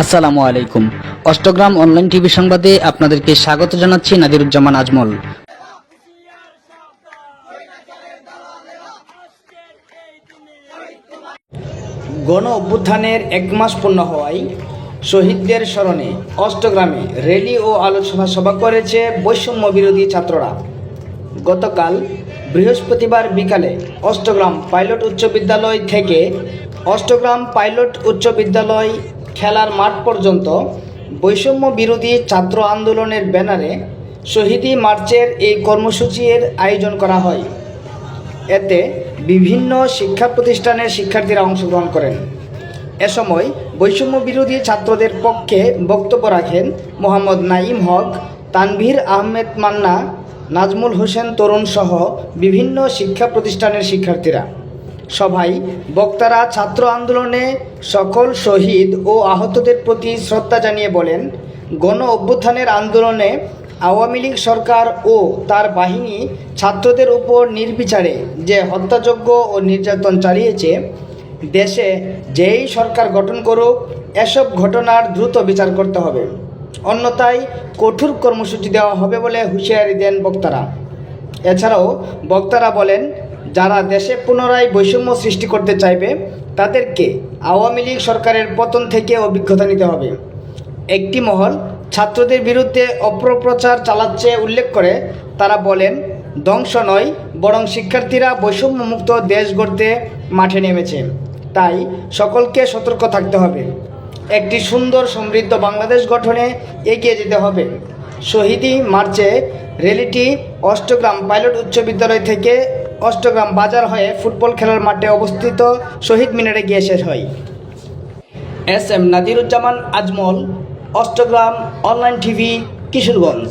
আসসালামু আলাইকুম। Austagram online TV সংবাদে আপনাদেরকে স্বাগত জানাচ্ছি নাদিরুজ্জামান আজমল। গণ অভ্যুত্থানের এক মাস পূর্ণ হওয়ায় শহীদদের স্মরণে অষ্টগ্রামে র্যালি ও আলোচনা সভা করেছে বৈষম্য বিরোধী ছাত্ররা। গতকাল বৃহস্পতিবার বিকালে অষ্টগ্রাম পাইলট উচ্চ বিদ্যালয় থেকে অষ্টগ্রাম পাইলট উচ্চ বিদ্যালয় খেলার মাঠ পর্যন্ত বৈষম্য বিরোধী ছাত্র আন্দোলনের ব্যানারে শহীদী মার্চের এই কর্মসূচির আয়োজন করা হয়। এতে বিভিন্ন শিক্ষা প্রতিষ্ঠানের শিক্ষার্থীরা অংশগ্রহণ করেন। এ সময় বৈষম্য বিরোধী ছাত্রদের পক্ষে বক্তব্য রাখেন মোহাম্মদ নাইম হক, তানভীর আহমেদ মান্না নাজমুল হোসেন তরুণ সহ বিভিন্ন শিক্ষা প্রতিষ্ঠানের শিক্ষার্থীরা। সভায় বক্তারা ছাত্র আন্দোলনে সকল শহীদ ও আহতদের প্রতি শ্রদ্ধা জানিয়ে বলেন, গণ অভ্যুত্থানের আন্দোলনে আওয়ামী লীগ সরকার ও তার বাহিনী ছাত্রদের উপর নির্বিচারে যে হত্যাযজ্ঞ ও নির্যাতন চালিয়েছে, দেশে যেই সরকার গঠন করুক, এসব ঘটনার দ্রুত বিচার করতে হবে। অন্যথায় কঠোর কর্মসূচি দেওয়া হবে বলে হুঁশিয়ারি দেন বক্তারা। এছাড়াও বক্তারা বলেন, যারা দেশে পুনরায় বৈষম্য সৃষ্টি করতে চাইবে, তাদেরকে আওয়ামী লীগ সরকারের পতন থেকে অভিজ্ঞতা নিতে হবে। একটি মহল ছাত্রদের বিরুদ্ধে অপপ্রচার চালাচ্ছে উল্লেখ করে, তারা বলেন, ধ্বংস নয়, বরং শিক্ষার্থীরা বৈষম্যমুক্ত দেশ গড়তে মাঠে নেমেছে। তাই সকলকে সতর্ক থাকতে হবে। একটি সুন্দর সমৃদ্ধ বাংলাদেশ গঠনে এগিয়ে যেতে হবে। শহীদি মার্চে র্যালিটি অষ্টগ্রাম পাইলট উচ্চ বিদ্যালয় থেকে অষ্টগ্রাম বাজার হয়ে ফুটবল খেলার মাঠে অবস্থিত শহীদ মিনারে গিয়ে শেষ হয়। S M Nadiruzzaman Ajmal, Austagram online TV, Kishoreganj.